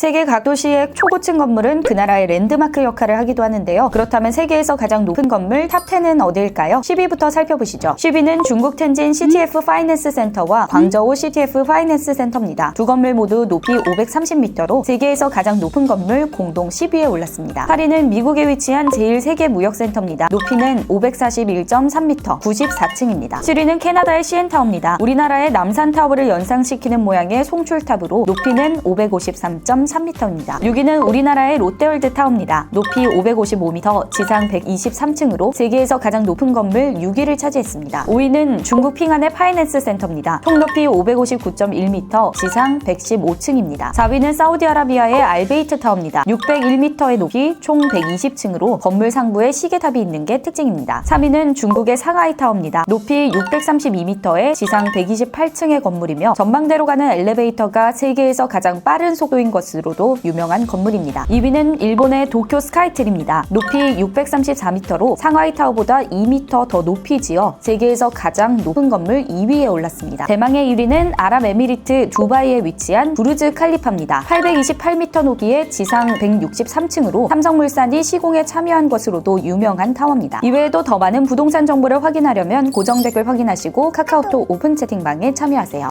세계 각 도시의 초고층 건물은 그 나라의 랜드마크 역할을 하기도 하는데요. 그렇다면 세계에서 가장 높은 건물 탑 10은 어디일까요? 10위부터 살펴보시죠. 10위는 중국 텐진 CTF 파이낸스 센터와 광저우 CTF 파이낸스 센터입니다. 두 건물 모두 높이 530m로 세계에서 가장 높은 건물 공동 10위에 올랐습니다. 8위는 미국에 위치한 제1세계무역센터입니다. 높이는 541.3m, 94층입니다. 7위는 캐나다의 CN타워입니다. 우리나라의 남산타워를 연상시키는 모양의 송출탑으로 높이는 553.3m 입니다. 6위는 우리나라의 롯데월드 타워입니다. 높이 555m, 지상 123층으로 세계에서 가장 높은 건물 6위를 차지했습니다. 5위는 중국 핑안의 파이낸스 센터입니다. 총 높이 559.1m, 지상 115층입니다. 4위는 사우디아라비아의 알베이트 타워입니다. 601m의 높이 총 120층으로 건물 상부에 시계탑이 있는 게 특징입니다. 3위는 중국의 상하이 타워입니다. 높이 632m에 지상 128층의 건물이며 전망대로 가는 엘리베이터가 세계에서 가장 빠른 속도인 것으 로도 유명한 건물입니다. 2위는 일본의 도쿄 스카이트리입니다. 높이 634m로 상하이 타워보다 2m 더 높이 지어 세계에서 가장 높은 건물 2위에 올랐습니다. 대망의 1위는 아랍에미리트 두바이에 위치한 부르즈 칼리파입니다. 828m 높이의 지상 163층으로 삼성물산이 시공에 참여한 것으로도 유명한 타워입니다. 이외에도 더 많은 부동산 정보를 확인하려면 고정 댓글 확인하시고 카카오톡 오픈 채팅방에 참여하세요.